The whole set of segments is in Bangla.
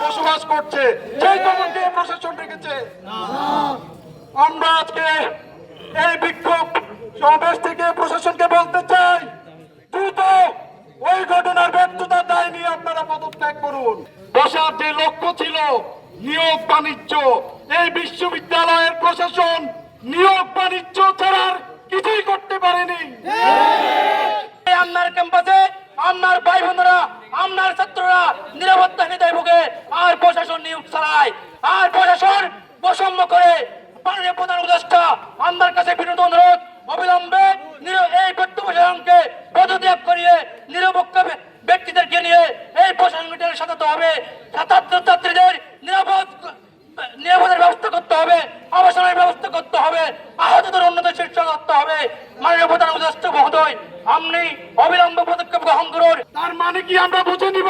বসবাস করছে সেই প্রশাসন রেখেছে। আমরা আজকে এই বিক্ষোভ সমাবেশ থেকে প্রশাসনকে বলতে চাই, দ্রুত ওই ঘটনার ব্যর্থতার দায় নিয়ে আপনারা পদত্যাগ করুন। বসার যে লক্ষ্য ছিল নিয়োগ বাণিজ্য। এই বিশ্ববিদ্যালয়ের প্রশাসন নিয়োগ বাণিজ্য ছাড়ার কিছুই করতে পারেনি। আপনার ক্যাম্পাসে আপনার ভাই বোনেরা আপনার ছাত্ররা নিরাপত্তা নিতাই ভোগে। আর প্রশাসন নিয়োগ ছাড়ায় আর প্রশাসন বৈষম্য করে মাননীয় প্রধান উপদেষ্টা আপনার কাছে বিনোদ অনুরোধ অবিলম্বে এই ব্যক্তি পদত্যাগ করিয়ে নিরপেক্ষ ব্য- ব্যক্তিদেরকে নিয়ে এই প্রশাসন মিটারে সাজাতে হবে। ছাত্র ছাত্রীদের নিরাপদের ব্যবস্থা করতে হবে আবাসনের ব্যবস্থা করতে হবে আহতদের উন্নত চিকিৎসা করতে হবে। মাননীয় প্রধান উপদেষ্টা মহোদয় আপনি অবিলম্বে পদক্ষেপ গ্রহণ করুন। তার মানে কি আমরা বুঝে নিব?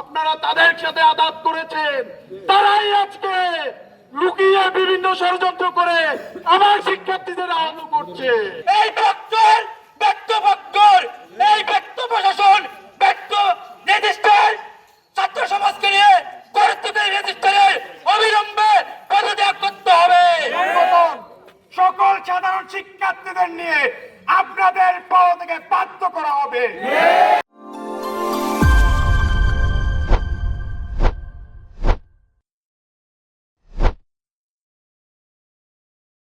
আপনারা তাদের সাথে আদাত করেছেন। তারাই আজকে লুকিয়ে বিভিন্ন ষড়যন্ত্র করে আমার শিক্ষার্থীদের আহত করছে। এই সাধারণ শিক্ষার্থীদের নিয়ে আপনাদের পদ থেকে বাধ্য করা হবে।